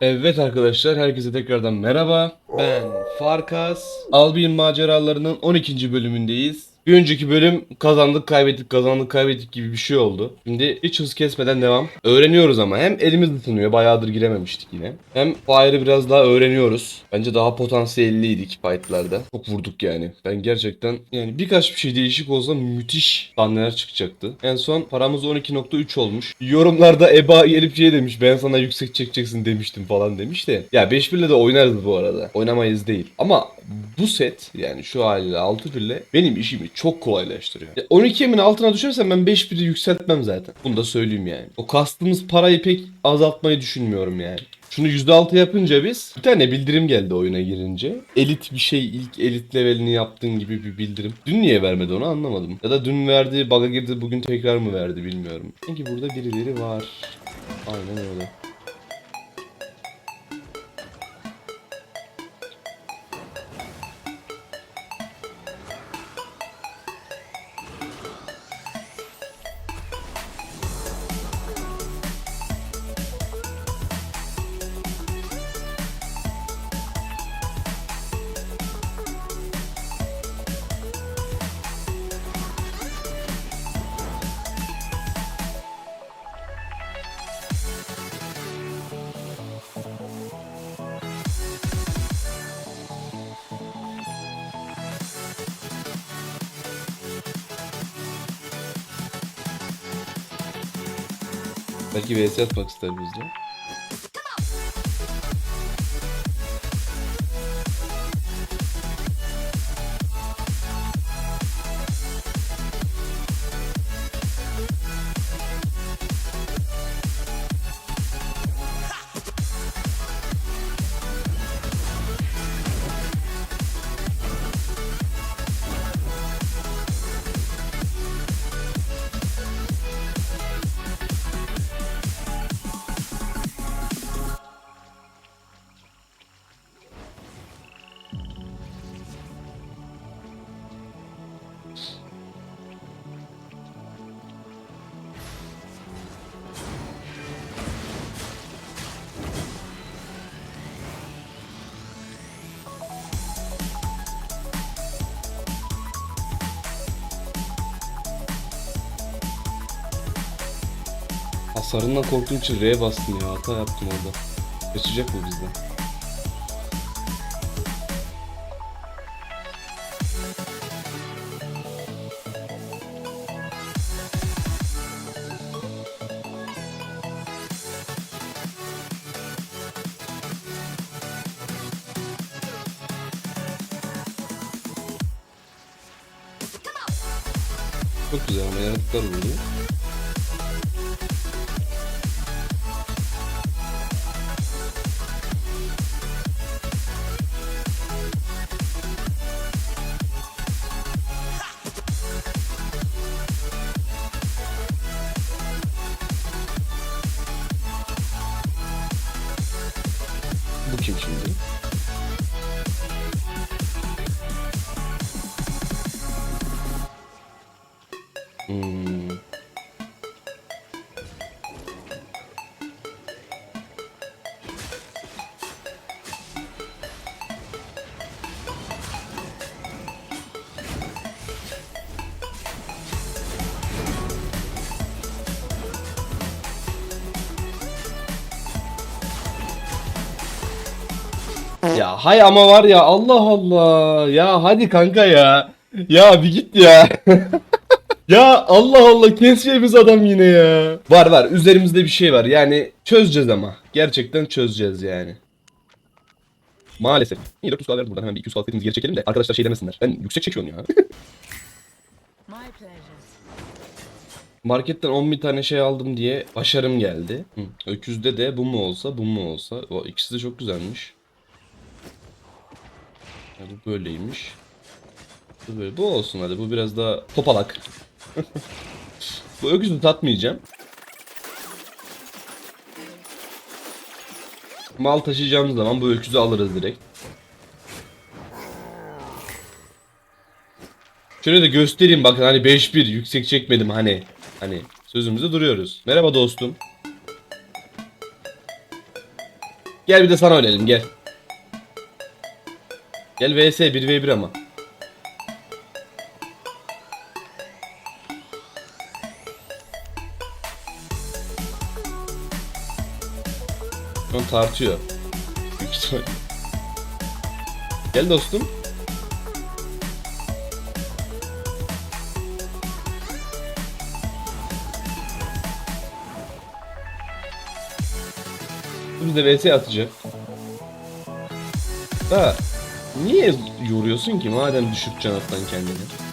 Evet arkadaşlar herkese tekrardan merhaba. Ben Farkas. Albion maceralarının 12. bölümündeyiz. Bir önceki bölüm kazandık kaybettik kazandık kaybettik gibi bir şey oldu. Şimdi hiç hız kesmeden devam. Öğreniyoruz ama hem elimiz ısınıyor bayağıdır girememiştik yine. Hem Fire'ı biraz daha öğreniyoruz. Bence daha potansiyelliydik fightlarda. Çok vurduk yani. Ben gerçekten yani birkaç bir şey değişik olsa müthiş sahneler çıkacaktı. En son paramız 12.3 olmuş. Yorumlarda Eba gelip şey demiş ben sana yüksek çekeceksin demiştim falan demiş de. Ya 5 birle de oynarız bu arada. Oynamayız değil. Ama bu set yani şu haliyle 6 birle benim çok kolaylaştırıyor. Ya 12 emin altına düşersem ben 5 biri yükseltmem zaten. Bunu da söyleyeyim yani. O kastığımız parayı pek azaltmayı düşünmüyorum yani. Şunu %6 yapınca biz bir tane bildirim geldi oyuna girince. Elit bir şey ilk elit levelini yaptığın gibi bir bildirim. Dün niye vermedi onu anlamadım. Ya da dün verdi bug'a girdi bugün tekrar mı verdi bilmiyorum. Sanki burada birileri var. Aynen öyle. Belki VS atmak ister bizle. Hasarından korktuğum için R'ye bastım ya. Hata yaptım orada. Kaçacak mı bizden? Çok güzel ama yaratıklar vurdu. Ya hay ama var ya Allah Allah. Ya hadi kanka ya. Ya bir git ya. ya Allah Allah keseceğimiz adam yine ya. Var var üzerimizde bir şey var. Yani çözeceğiz ama. Gerçekten çözeceğiz yani. Maalesef. İyi 400 kaldı buradan hemen bir 200 kalketimizi geri çekelim de arkadaşlar şey demesinler. Ben yüksek çekiyorum ya. Marketten 10 bin tane şey aldım diye başarım geldi. Hı. Öküzde de bu mu olsa bu mu olsa. O ikisi de çok güzelmiş. Ya bu böyleymiş. Bu böyle. Bu olsun hadi. Bu biraz daha topalak. bu öküzü tatmayacağım. Mal taşıyacağımız zaman bu öküzü alırız direkt. Şöyle de göstereyim bakın hani 5-1 yüksek çekmedim hani. Hani sözümüzde duruyoruz. Merhaba dostum. Gel bir de sana oynayalım gel. Gel vs 1v1 ama. An tartıyor. Gel dostum. Biz de vs atacak. Ha, niye yoruyorsun ki madem düşük can attan kendini?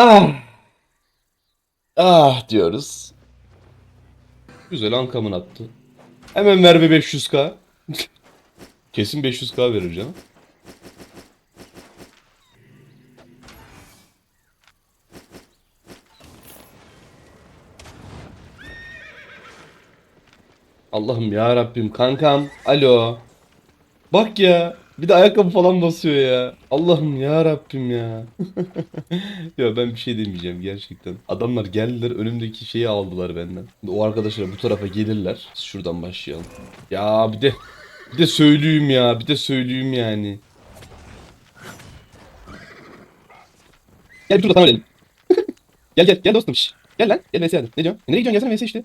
Ah. Ah diyoruz. Güzel ankamın attı. Hemen ver bir 500k. Kesin 500k verir canım. Allah'ım ya Rabbim kankam. Alo. Bak ya. Bir de ayakkabı falan basıyor ya. Allah'ım ya Rabbim ya. ya ben bir şey demeyeceğim gerçekten. Adamlar geldiler önümdeki şeyi aldılar benden. O arkadaşlar bu tarafa gelirler. Şuradan başlayalım. Ya bir de bir de söyleyeyim ya. Bir de söyleyeyim yani. Gel bir tamam edelim. gel gel gel dostum. Şş. Gel lan. Gel VS hadi. Ne diyorsun? E, nereye gidiyorsun? Gelsene VS işte.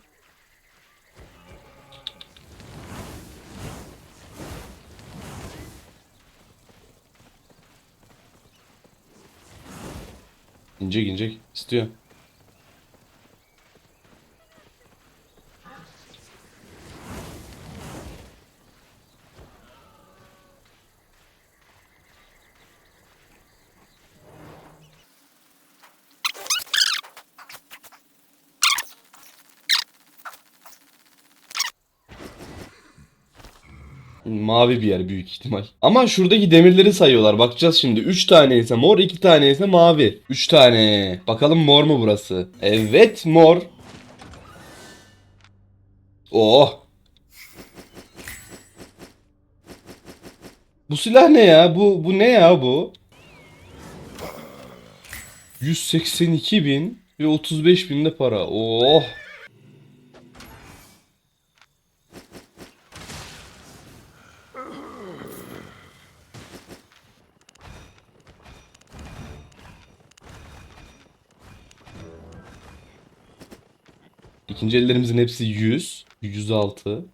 İnecek inecek. İstiyor. Mavi bir yer büyük ihtimal. Ama şuradaki demirleri sayıyorlar. Bakacağız şimdi. 3 tane ise mor, 2 tane ise mavi. 3 tane. Bakalım mor mu burası? Evet mor. Oh. Bu silah ne ya? Bu bu ne ya bu? 182 bin ve 35 bin de para. Oh. İkinci ellerimizin hepsi 100, 106.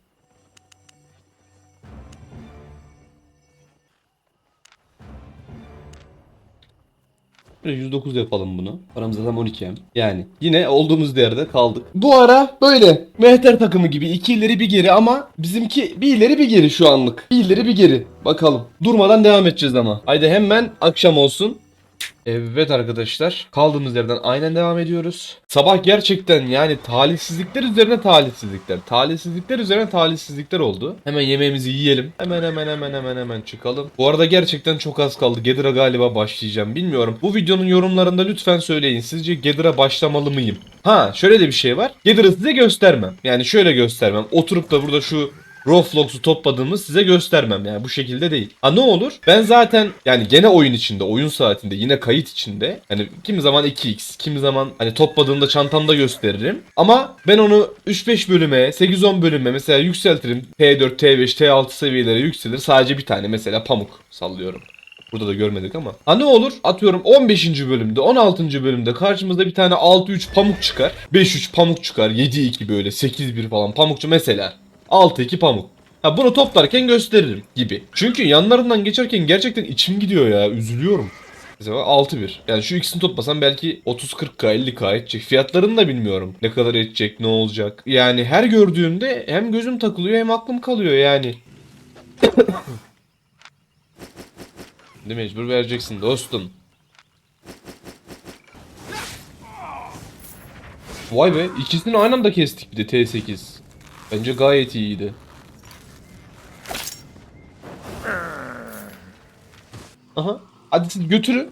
Böyle 109 yapalım bunu. Paramız zaten 12 Yani yine olduğumuz yerde kaldık. Bu ara böyle. Mehter takımı gibi iki ileri bir geri ama bizimki bir ileri bir geri şu anlık. Bir ileri bir geri. Bakalım. Durmadan devam edeceğiz ama. Haydi hemen akşam olsun. Evet arkadaşlar kaldığımız yerden aynen devam ediyoruz. Sabah gerçekten yani talihsizlikler üzerine talihsizlikler. Talihsizlikler üzerine talihsizlikler oldu. Hemen yemeğimizi yiyelim. Hemen hemen hemen hemen hemen çıkalım. Bu arada gerçekten çok az kaldı. Gedira galiba başlayacağım. Bilmiyorum. Bu videonun yorumlarında lütfen söyleyin. Sizce Gedira başlamalı mıyım? Ha şöyle de bir şey var. Gedira size göstermem. Yani şöyle göstermem. Oturup da burada şu Roblox'u topladığımız size göstermem yani bu şekilde değil. Ha ne olur? Ben zaten yani gene oyun içinde, oyun saatinde, yine kayıt içinde. Hani kimi zaman 2x, kimi zaman hani topladığımda çantamda gösteririm. Ama ben onu 3-5 bölüme, 8-10 bölüme mesela yükseltirim. T4, T5, T6 seviyelere yükselir. Sadece bir tane mesela pamuk sallıyorum. Burada da görmedik ama. Ha ne olur? Atıyorum 15. bölümde, 16. bölümde karşımızda bir tane 6-3 pamuk çıkar. 5-3 pamuk çıkar. 7-2 böyle 8-1 falan pamukçu mesela. 6-2 pamuk. Ha bunu toplarken gösteririm gibi. Çünkü yanlarından geçerken gerçekten içim gidiyor ya. Üzülüyorum. Mesela 6-1. Yani şu ikisini toplasam belki 30-40k 50k edecek. Fiyatlarını da bilmiyorum. Ne kadar edecek ne olacak. Yani her gördüğümde hem gözüm takılıyor hem aklım kalıyor yani. De mecbur vereceksin dostum. Vay be ikisini aynı anda kestik bir de T8. Bence gayet iyiydi. Aha. Hadi siz götürün.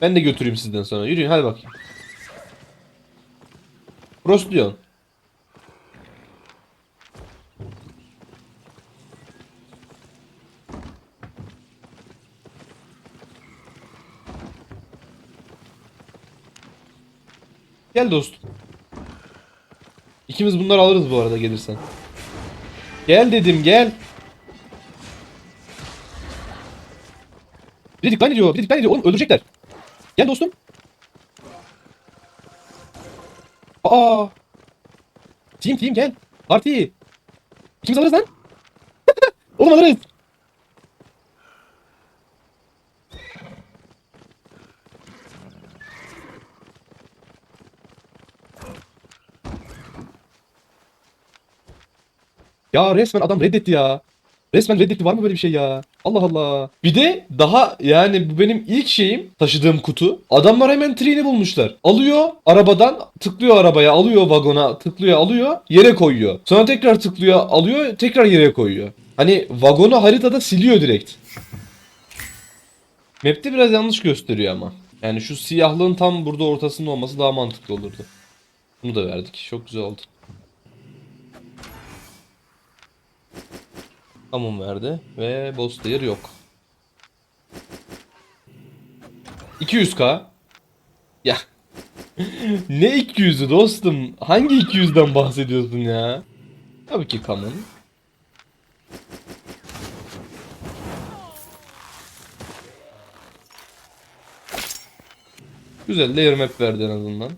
Ben de götüreyim sizden sonra. Yürüyün hadi bakayım. Prostluyon. Gel dostum. İkimiz bunları alırız bu arada gelirsen. Gel dedim gel. Bir dikkat ediyor. Bir dikkat ediyor. Oğlum öldürecekler. Gel dostum. Aa. Team team gel. Parti. İkimiz alırız lan. Oğlum alırız. Ya resmen adam reddetti ya. Resmen reddetti var mı böyle bir şey ya? Allah Allah. Bir de daha yani bu benim ilk şeyim taşıdığım kutu. Adamlar hemen treni bulmuşlar. Alıyor arabadan tıklıyor arabaya alıyor vagona tıklıyor alıyor yere koyuyor. Sonra tekrar tıklıyor alıyor tekrar yere koyuyor. Hani vagonu haritada siliyor direkt. Map'te biraz yanlış gösteriyor ama. Yani şu siyahlığın tam burada ortasında olması daha mantıklı olurdu. Bunu da verdik. Çok güzel oldu. Tamam verdi ve boss tier yok. 200k. Ya. ne 200'ü dostum? Hangi 200'den bahsediyorsun ya? Tabii ki common. Güzel layer map verdi en azından.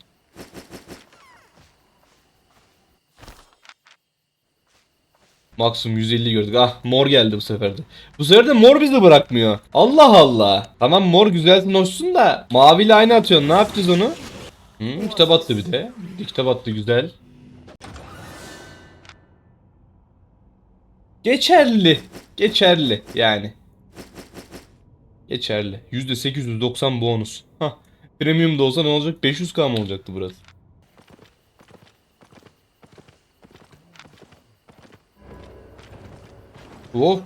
Maksimum 150 gördük. Ah mor geldi bu sefer de. Bu sefer de mor bizi bırakmıyor. Allah Allah. Tamam mor güzelsin hoşsun da maviyle aynı atıyorsun. Ne yapacağız onu? Hı, kitap attı bir de. Bir kitap attı güzel. Geçerli. Geçerli yani. Geçerli. %890 bonus. Hah. Premium da olsa ne olacak? 500k mı olacaktı burası? Hop.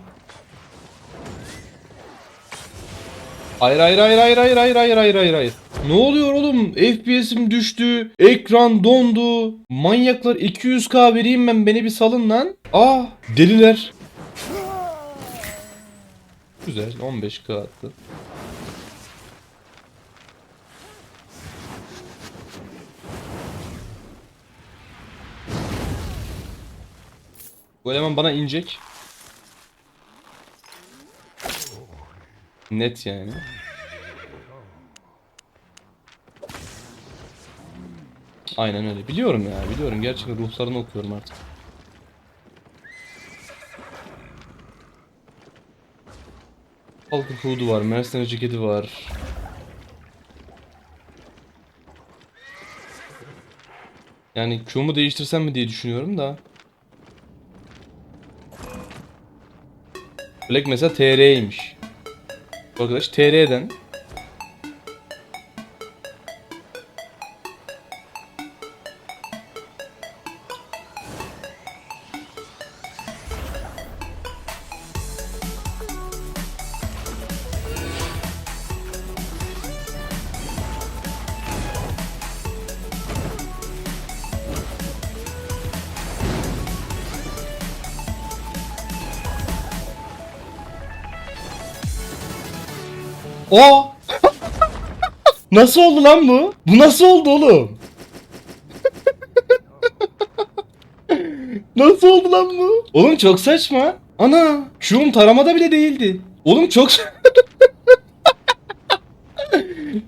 Hayır hayır hayır hayır hayır hayır hayır hayır hayır hayır. Ne oluyor oğlum? FPS'im düştü. Ekran dondu. Manyaklar 200k vereyim ben beni bir salın lan. Aa deliler. Güzel 15k attı. Bu eleman bana inecek. Net yani. Aynen öyle. Biliyorum ya. Biliyorum. Gerçekten ruhlarını okuyorum artık. Halkı Hood'u var. Mercenary ceketi var. Yani Q'mu değiştirsem mi diye düşünüyorum da. Black mesela TR'ymiş. Arkadaş TR'den O Nasıl oldu lan bu? Bu nasıl oldu oğlum? nasıl oldu lan bu? Oğlum çok saçma. Ana, şuum taramada bile değildi. Oğlum çok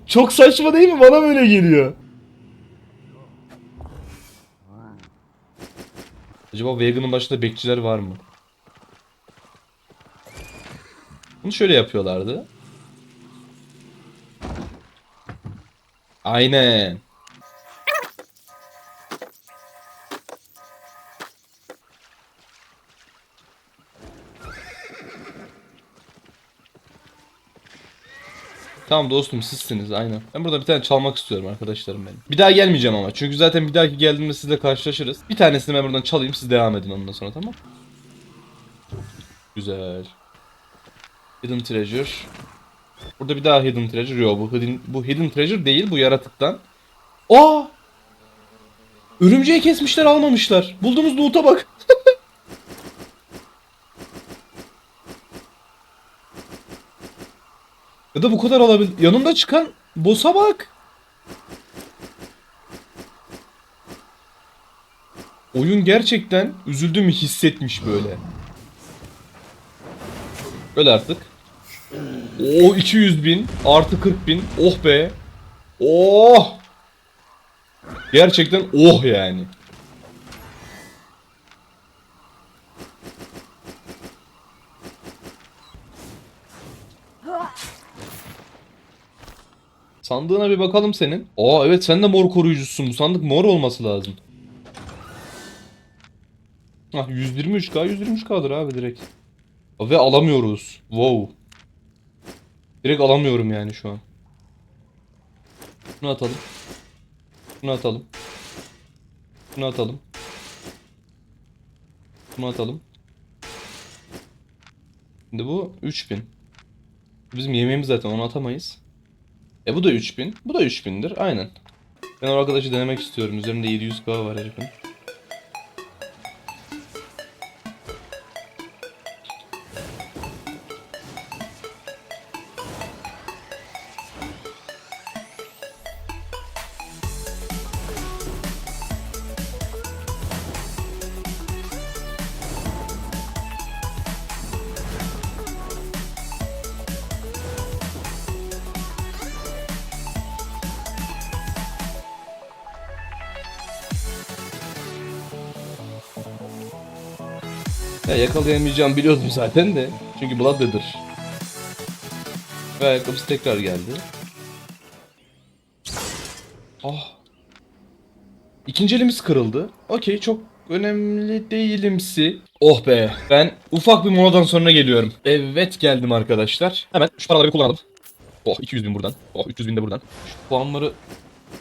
Çok saçma değil mi? Bana böyle geliyor. Acaba Vegan'ın başında bekçiler var mı? Bunu şöyle yapıyorlardı. Aynen. Tamam dostum sizsiniz aynen. Ben burada bir tane çalmak istiyorum arkadaşlarım benim. Bir daha gelmeyeceğim ama. Çünkü zaten bir dahaki geldiğimde sizle karşılaşırız. Bir tanesini ben buradan çalayım siz devam edin ondan sonra tamam. Güzel. Hidden Treasure. Burada bir daha Hidden Treasure. Yok bu Hidden, bu Hidden Treasure değil bu yaratıktan. Aa! Örümceği kesmişler almamışlar. Bulduğumuz loot'a bak. ya da bu kadar alabil... Yanında çıkan boss'a bak. Oyun gerçekten üzüldüğümü hissetmiş böyle. Öl artık. O 200 bin artı 40 bin. Oh be. Oh. Gerçekten oh yani. Sandığına bir bakalım senin. Aa evet sen de mor koruyucusun. Bu sandık mor olması lazım. Ah 123k 123k'dır abi direkt. Ve alamıyoruz. Wow. Direkt alamıyorum yani şu an. Bunu atalım. Bunu atalım. Bunu atalım. Bunu atalım. Şimdi bu 3000. Bizim yemeğimiz zaten onu atamayız. E bu da 3000. Bu da 3000'dir. Aynen. Ben o arkadaşı denemek istiyorum. Üzerinde 700k var herifin. Yakalayamayacağım biliyordum zaten de. Çünkü Bloodlether. Ve ayakkabısı tekrar geldi. Ah. İkinci elimiz kırıldı. Okey çok önemli değilimsi. Oh be. Ben ufak bir moladan sonra geliyorum. Evet geldim arkadaşlar. Hemen şu paraları kullanalım. Oh 200 bin buradan. Oh 300 bin de buradan. Şu puanları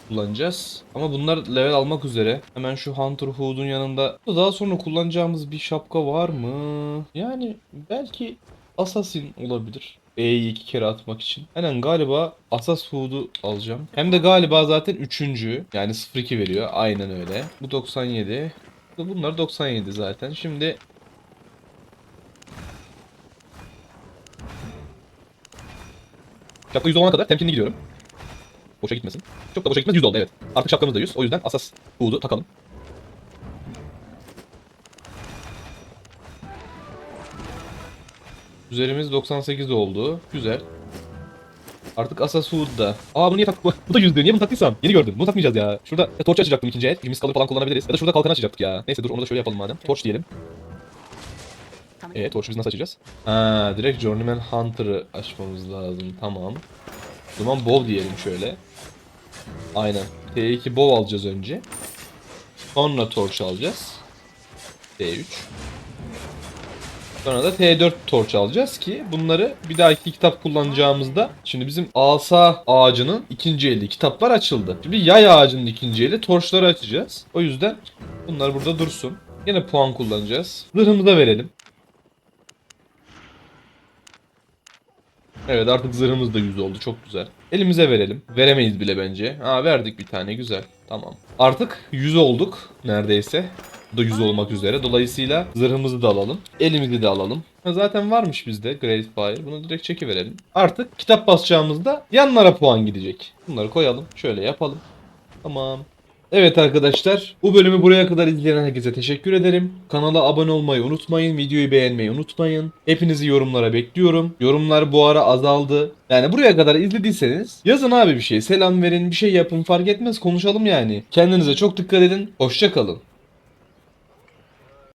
kullanacağız. Ama bunlar level almak üzere. Hemen şu Hunter Hood'un yanında daha sonra kullanacağımız bir şapka var mı? Yani belki Assassin olabilir. E'yi iki kere atmak için. Aynen galiba Assas Hood'u alacağım. Hem de galiba zaten üçüncü. Yani 0-2 veriyor. Aynen öyle. Bu 97. Bunlar 97 zaten. Şimdi Şapka 100 olana kadar temkinli gidiyorum. Boşa gitmesin. Çok da boşa gitmez 100 oldu evet. Artık şapkamız da 100. O yüzden asas Hood'u takalım. Üzerimiz 98 oldu. Güzel. Artık Asas Hood'da. Aa bunu niye tak... Bu da 100 diyor. Niye bunu taktıysam? Yeni gördüm. Bunu takmayacağız ya. Şurada e, torç açacaktım ikinci el. Birimiz kalır falan kullanabiliriz. Ya da şurada kalkan açacaktık ya. Neyse dur onu da şöyle yapalım madem. Torç diyelim. Evet torçu biz nasıl açacağız? Ha direkt Journeyman Hunter'ı açmamız lazım. Tamam. O zaman Bow diyelim şöyle. Aynen. T2 Bow alacağız önce. Sonra Torch alacağız. T3. Sonra da T4 Torch alacağız ki bunları bir dahaki kitap kullanacağımızda şimdi bizim asa ağacının ikinci eli kitaplar açıldı. Şimdi yay ağacının ikinci eli torçları açacağız. O yüzden bunlar burada dursun. Yine puan kullanacağız. Zırhımıza verelim. Evet artık zırhımız da 100 oldu çok güzel. Elimize verelim. Veremeyiz bile bence. Ha verdik bir tane güzel. Tamam. Artık 100 olduk neredeyse. Bu da 100 olmak üzere. Dolayısıyla zırhımızı da alalım. Elimizi de alalım. Zaten varmış bizde Great Fire. Bunu direkt çekiverelim. Artık kitap basacağımızda yanlara puan gidecek. Bunları koyalım. Şöyle yapalım. Tamam. Evet arkadaşlar bu bölümü buraya kadar izleyen herkese teşekkür ederim. Kanala abone olmayı unutmayın. Videoyu beğenmeyi unutmayın. Hepinizi yorumlara bekliyorum. Yorumlar bu ara azaldı. Yani buraya kadar izlediyseniz yazın abi bir şey. Selam verin bir şey yapın fark etmez konuşalım yani. Kendinize çok dikkat edin. Hoşça kalın.